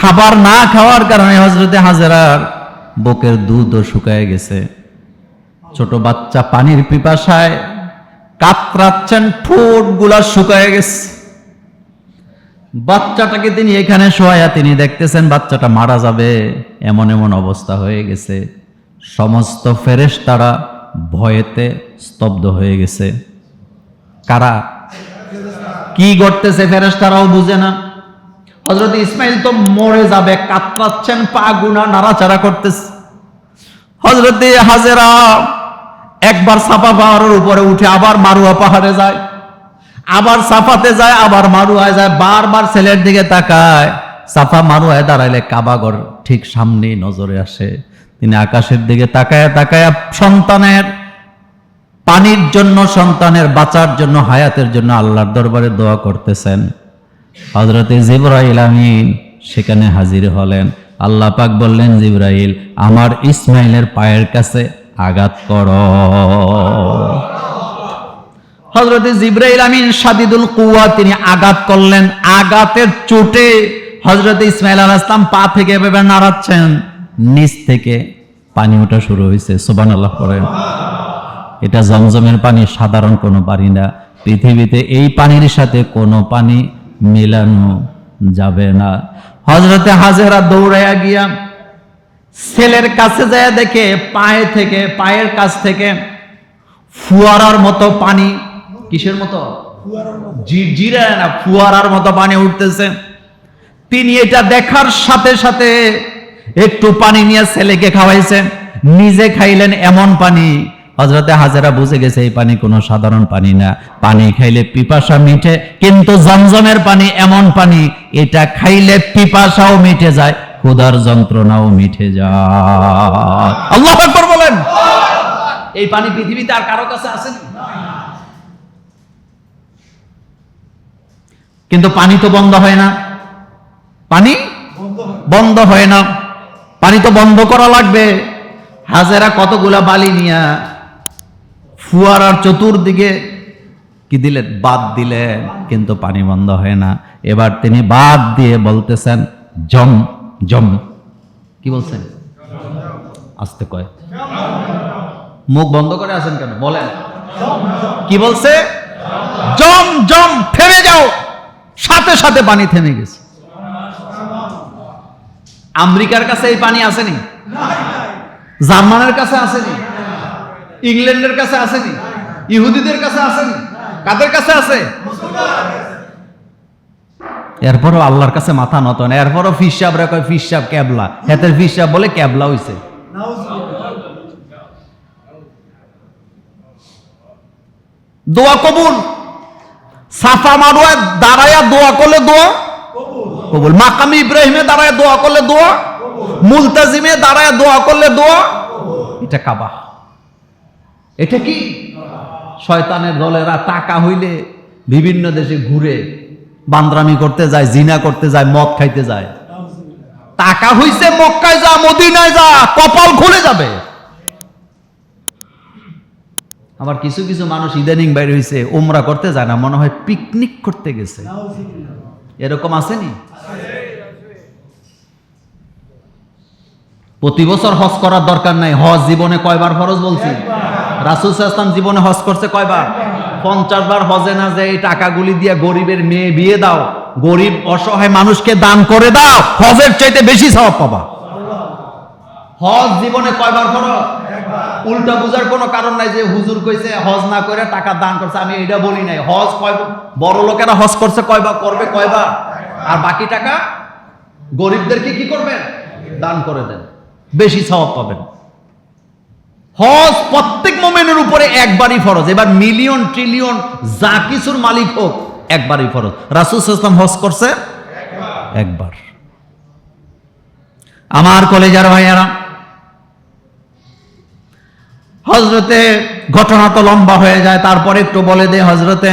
খাবার না খাওয়ার কারণে হজরতে হাজারার বুকের দুধও শুকায় গেছে। ছোট বাচ্চা পানির পিপাসায় কাতরাচ্ছেন ঠোঁটগুলা শুকায় গেছে। বাচ্চাটাকে তিনি এখানে শোয়া তিনি দেখতেছেন, বাচ্চাটা মারা যাবে, এমন এমন অবস্থা হয়ে গেছে। সমস্ত ফেরেশ তারা ভয়েতে স্তব্ধ হয়ে গেছে। কারা? কি করতেছে ফেরেশ তারাও বুঝে না। হজরত ইসমাইল তো মরে যাবে, কাতরাচ্ছেন, পা গুনা, নাড়াচাড়া করতেছে। হজরত হাজেরা একবার সাফা পাহাড়ের উপরে উঠে আবার মারুয়া পাহাড়ে যায়। আবার সাফাতে যায়, আবার মারুয়ায় যায়, বারবার ছেলের দিকে তাকায়। সাফা মারুয়ায় দাঁড়াইলে কাবাগর ঠিক সামনেই নজরে আসে। তিনি আকাশের দিকে তাকায় তাকায় সন্তানের পানির জন্য, সন্তানের বাঁচার জন্য, হায়াতের জন্য আল্লাহর দরবারে দোয়া করতেছেন। হজরতে জিব্রাইল আমিন সেখানে হাজির হলেন। আল্লাহ পাক বললেন, জিব্রাইল, আমার ইসমাইলের পায়ের কাছে আঘাত কর। হজরতে জিব্রাইল আমিন সাদিদুল কুয়া তিনি আঘাত করলেন। আঘাতের চোটে হজরতে ইসমাইল আল পা থেকে এভাবে নাড়াচ্ছেন। নিচ থেকে পানি ওঠা শুরু হয়েছে সোবান আল্লাহ করেন এটা জমজমের পানি, সাধারণ কোনো পানি না। পৃথিবীতে এই পানির সাথে কোনো পানি মেলানো যাবে না। হজরতে হাজেরা দৌড়াইয়া গিয়া ছেলের কাছে যায় দেখে পায়ে থেকে, পায়ের কাছ থেকে ফুয়ারার মতো পানি, কিসের মতো? জিরা না, ফুয়ারার মতো পানি উঠতেছে। তিনি এটা দেখার সাথে সাথে একটু পানি নিয়ে ছেলেকে খাওয়াইছেন নিজে খাইলেন এমন পানি হজরতে হাজারা বুঝে গেছে, এই পানি কোনো সাধারণ পানি না। পানি খাইলে পিপাসা মিটে, কিন্তু জমজমের পানি এমন পানি, এটা খাইলে পিপাসাও মিটে যায়, ক্ষুধার যন্ত্রণাও মিটে যায়। আল্লাহ বলেন। এই পানি পৃথিবীতে আর কারও কাছে আসেনি কিন্তু পানি তো বন্ধ হয় না। পানি বন্ধ হয় না। পানি তো বন্ধ করা লাগবে। হাজারা কতগুলা বালি নিয়া ফুয়ারার চতুর্দিকে কি দিলেন? বাদ দিলেন, কিন্তু পানি বন্ধ হয় না। এবার তিনি বাদ দিয়ে বলতেছেন, জম জম। কি বলছেন? আসতে কয়। মুখ বন্ধ করে আছেন কেন? বলেন। কি বলছে? জম জম, থেমে যাও। সাথে সাথে পানি থেমে গেছে। আমেরিকার কাছে এই পানি আসেনি? জার্মানের কাছে আসেনি? ইংল্যান্ডের কাছে আসেনি? ইহুদিদের কাছে আসেনি? কাদের কাছে আছে? এরপরও আল্লাহর কাছে মাথা নত না, এরপরও ফিসাব রে কয় ফিসাব ক্যাবলা। হেতের ফিসাব বলে ক্যাবলা হইছে। দোয়া কবুল। সাফা মারুয়া দাঁড়ায়া দোয়া করলে দোয়া? কবুল। মাকামি ইব্রাহিমে দাঁড়ায় দোয়া করলে দোয়া? মুলতাজিমে দাঁড়ায় দোয়া করলে দোয়া? এটা কাবা। এটা কি? শয়তানের দলেরা টাকা হইলে বিভিন্ন দেশে ঘুরে বান্দ্রামি করতে যায়, জিনা করতে যায়, মদ খাইতে যায়। টাকা হইছে মক্কায় যা, মদিনায় যা, কপাল খুলে যাবে। আবার কিছু কিছু মানুষ ইদানিং বাইরে হইছে ওমরা করতে যায় না, মনে হয় পিকনিক করতে গেছে। এরকম আসেনি প্রতি বছর হজ করার দরকার নাই, হজ জীবনে কয়বার ফরজ বলছি? রাসুল জীবনে হজ করছে কয়বার? পঞ্চাশ বার হজে না যে এই টাকাগুলি দিয়ে গরিবের মেয়ে বিয়ে দাও। গরিব অসহায় মানুষকে দান করে দাও। হজের চাইতে বেশি স্বভাব পাবা। হজ জীবনে কয়বার ফরজ? উল্টা বুঝার কোনো কারণ নাই যে হুজুর কইছে হজ না করে টাকা দান করছে। আমি এটা বলি নাই। হজ কয় বড় লোকেরা হজ করছে কয়বার, করবে কয়বার? আর বাকি টাকা গরিবদেরকে কি করবেন? দান করে দেন। বেশি স্বভাব পাবেন। হজ প্রত্যেক মোমেনের উপরে একবারই ফরজ। এবার মিলিয়ন, ট্রিলিয়ন, যা কিছুর মালিক হোক, একবারই ফরজ। রাসুল ইসলাম হজ করছে? একবার। আমার কলেজার ভাইয়ারা হজরতে ঘটনা তো লম্বা হয়ে যায়, তারপরে একটু বলে দে হজরতে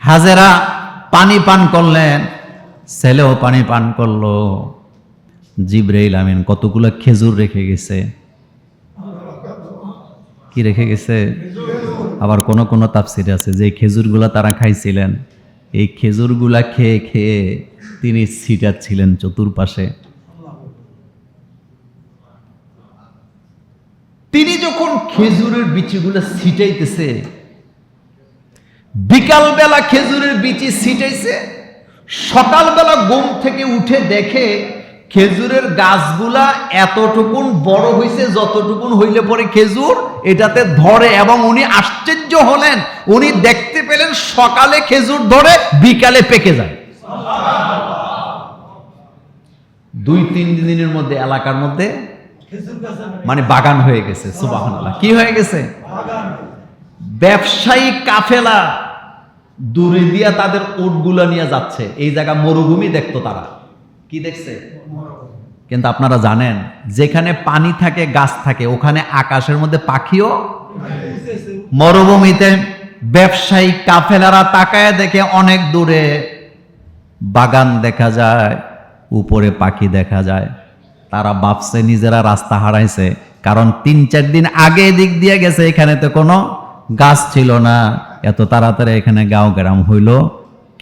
হাজেরা পানি পান করলেন, ছেলেও পানি পান করল। জিব্রাইল আমিন কতগুলো খেজুর রেখে গেছে। কি রেখে গেছে? আবার কোন কোন তাফসির আছে, যে খেজুরগুলা তারা খাইছিলেন, এই খেজুরগুলা খেয়ে খেয়ে তিনি ছিটাচ্ছিলেন চতুর্পাশে। তিনি যখন খেজুরের বিচিগুলো ছিটাইতেছে, বিকালবেলা খেজুরের বিচি ছিটাইছে, সকালবেলা ঘুম থেকে উঠে দেখে খেজুরের গাছগুলা এতটুকুন বড় হয়েছে যতটুকুন হইলে পরে খেজুর, এটাতে ধরে এবং উনি আশ্চর্য হলেন। উনি দেখতে পেলেন সকালে খেজুর ধরে, বিকালে পেকে যায়। দুই, তিন দিনের মধ্যে এলাকার মধ্যে মানে বাগান হয়ে গেছে সুবাহ কি হয়ে গেছে? ব্যবসায়ী কাফেলা দূরে দিয়া তাদের উটগুলো নিয়ে যাচ্ছে। এই জায়গা মরুভূমি দেখতো তারা। কি দেখছে? কিন্তু আপনারা জানেন, যেখানে পানি থাকে, গাছ থাকে, ওখানে আকাশের মধ্যে পাখিও মরুভূমিতে ব্যবসায়ী কাফেলারা তাকায় দেখে অনেক দূরে বাগান দেখা যায়, উপরে পাখি দেখা যায়। তারা ভাবছে নিজেরা রাস্তা হারাইছে, কারণ তিন চার দিন আগে দিক দিয়ে গেছে, এখানে তো কোনো গাছ ছিল না। এত তাড়াতাড়ি এখানে গাঁও গ্রাম হইল।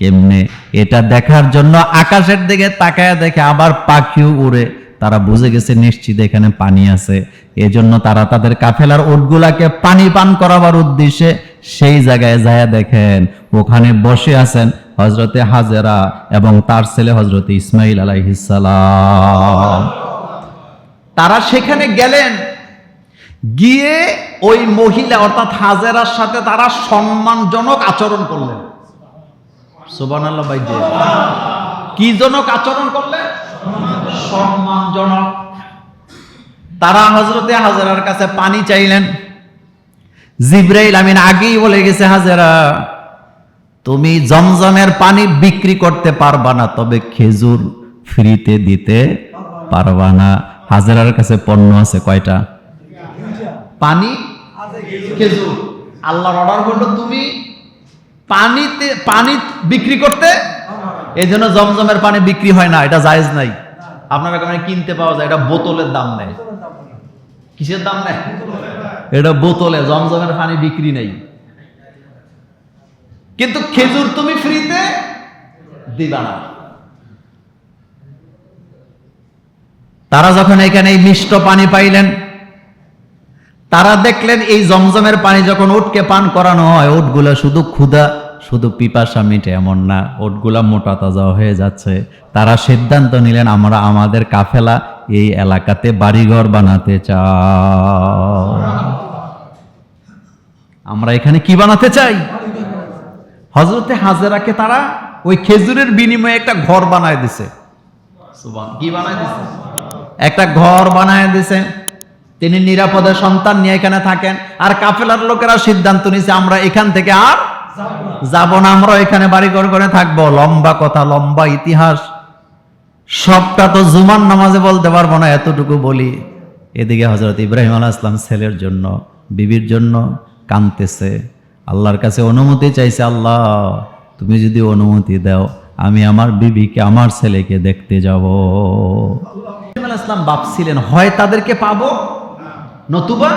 কেমনে? এটা দেখার জন্য আকাশের দিকে তাকায় দেখে আবার পাখিও উড়ে। তারা বুঝে গেছে নিশ্চিত এখানে পানি আছে। এজন্য তারা তাদের কাফেলার উটগুলাকে পানি পান করাবার উদ্দেশ্যে সেই জায়গায় যায় দেখেন। ওখানে বসে আছেন হজরতে হাজেরা এবং তার ছেলে হজরতে ইসমাইল আলাইহিসালাম তারা সেখানে গেলেন। গিয়ে ওই মহিলা অর্থাৎ হাজেরার সাথে তারা সম্মানজনক আচরণ করলেন। সুবান আল্লাহ কি জনক আচরণ করলেন সম্মানজনক। তারা হজরতে হাজারার কাছে পানি চাইলেন। জিব্রাইল আমিন আগেই বলে গেছে হাজারা তুমি জমজমের পানি বিক্রি করতে পারবা না তবে খেজুর ফ্রিতে দিতে পারবা না। হাজারার কাছে পণ্য আছে কয়টা? পানি খেজুর। আল্লাহর অর্ডার করল তুমি পানিতে, পানি বিক্রি করতে? এই জন্য জমজমের পানি বিক্রি হয় না, এটা জায়েজ নাই। আপনার এখানে কিনতে পাওয়া যায়, এটা বোতলের দাম নেয় কিসের দাম নেয় এটা বোতলে, জমজমের পানি বিক্রি নেই। কিন্তু খেজুর তুমি ফ্রিতে দিবা না। তারা যখন এখানে মিষ্ট পানি পাইলেন তারা দেখলেন এই জমজমের পানি যখন উটকে পান করানো হয় উটগুলা শুধু ক্ষুধা শুধু পিপাসা মিটে এমন না ওটগুলা মোটা তাজা হয়ে যাচ্ছে। তারা সিদ্ধান্ত নিলেন আমরা আমাদের কাফেলা এই এলাকাতে বাড়িঘর বানাতে চাই। আমরা এখানে কি বানাতে চাই? হজরতে হাজেরাকে তারা ওই খেজুরের বিনিময়ে একটা ঘর বানায় দিছে। কি বানায় দিছে? একটা ঘর বানায় দিছে। তিনি নিরাপদে সন্তান নিয়ে এখানে থাকেন। আর কাফেলার লোকেরা সিদ্ধান্ত নিছে আমরা এখান থেকে আর যাব না আমরা এখানে বাড়িঘর করে থাকব। লম্বা কথা, লম্বা ইতিহাস। সবটা তো জুমার নামাজে বলতে পারব না, এতটুকু বলি। এদিকে হজরত ইব্রাহিম আলাহ ইসলাম ছেলের জন্য, বিবির জন্য কানতেছে আল্লাহর কাছে অনুমতি চাইছে, আল্লাহ, তুমি যদি অনুমতি দাও, আমি আমার বিবিকে, আমার ছেলেকে দেখতে যাব। ইব্রাহিম আলাইহিস সালাম ভাবছিলেন, হয় তাদেরকে পাবো নতুবা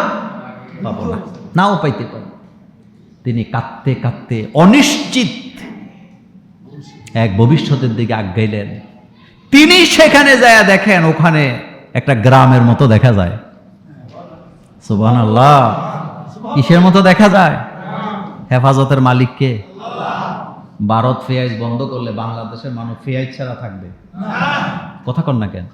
পাবো না। নাও পাইতে পারি। তিনি কাঁদতে কাঁদতে অনিশ্চিত এক ভবিষ্যতের দিকে আগাইলেন। তিনি সেখানে যায় দেখেন, ওখানে একটা গ্রামের মতো দেখা যায়। সুবান আল্লাহ কিসের মতো দেখা যায়? হেফাজতের মালিককে। ভারত ফেয়াইজ বন্ধ করলে বাংলাদেশের মানুষ ফেয়াইজ ছাড়া থাকবে। কথা কন না কেন?